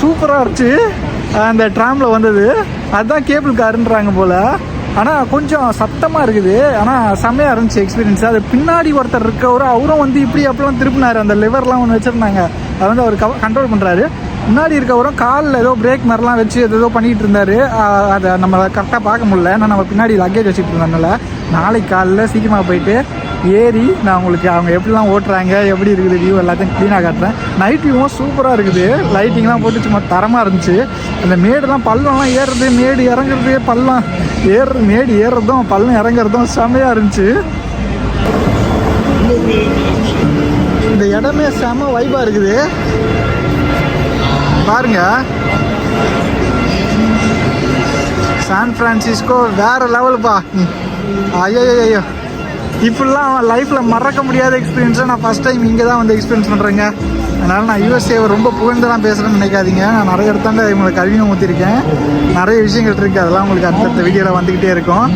சூப்பராக இருந்துச்சு. அந்த ட்ராமில் வந்தது. அதுதான் கேபிள் காருன்றாங்க போல். ஆனால் கொஞ்சம் சத்தமாக இருக்குது. ஆனால் செம்மையாக இருந்துச்சு எக்ஸ்பீரியன்ஸ் அது பின்னாடி ஒருத்தர் இருக்கவர் அவரும் வந்து இப்படி அப்படிலாம் திருப்பினார். அந்த லிவர்லாம் ஒன்று வச்சுருந்தாங்க. அதை வந்து அவர் கண்ட்ரோல் பண்ணுறாரு முன்னாடி இருக்கவரும் காலில் ஏதோ பிரேக் மாதிரிலாம் வச்சு ஏதோ பண்ணிகிட்டு இருந்தார். அதை நம்ம கரெக்டாக பார்க்க முடியல. ஏன்னா நம்ம பின்னாடி லக்கேஜ் வச்சுட்டு இருந்ததுனால. நாளைக்கு காலைல சீக்கிரமாக போயிட்டு ஏறி நான் உங்களுக்கு அவங்க எப்படிலாம் ஓட்டுறாங்க எப்படி இருக்குது வியூ எல்லாத்தையும் க்ளீனாக காட்டுறேன். நைட் வியூவும் சூப்பராக இருக்குது. லைட்டிங்லாம் போட்டு சும்மா தரமாக இருந்துச்சு. அந்த மேடுலாம் பள்ளம்லாம் ஏறுறது மேடு இறங்குறது பள்ளம். ஏறுறது மேடு ஏறுறதும் பள்ளம் இறங்குறதும் செம்மையாக இருந்துச்சு. இந்த இடமே செம வைபாக இருக்குது. பாருங்க. சான் பிரான்சிஸ்கோ வேற லெவலுப்பா ஐயோ ஐயோ இப்படிலாம் அவன் லைஃப்பில் மறக்க முடியாத எக்ஸ்பீரியன்ஸை நான் ஃபஸ்ட் டைம் இங்கே தான் வந்து எக்ஸ்பீரியன்ஸ் பண்ணுறேங்க அதனால் நான் யூஎஸ்ஏவை ரொம்ப புகழ்ந்துலாம் பேசுகிறேன்னு நினைக்காதீங்க. நான் நிறைய இடத்தாண்ட உங்களுக்கு கல்வியும் ஊற்றிருக்கேன் நிறைய விஷயங்கள் இருக்குது அதெல்லாம் உங்களுக்கு அடுத்தடுத்த வீடியோவில் வந்துக்கிட்டே இருக்கும்.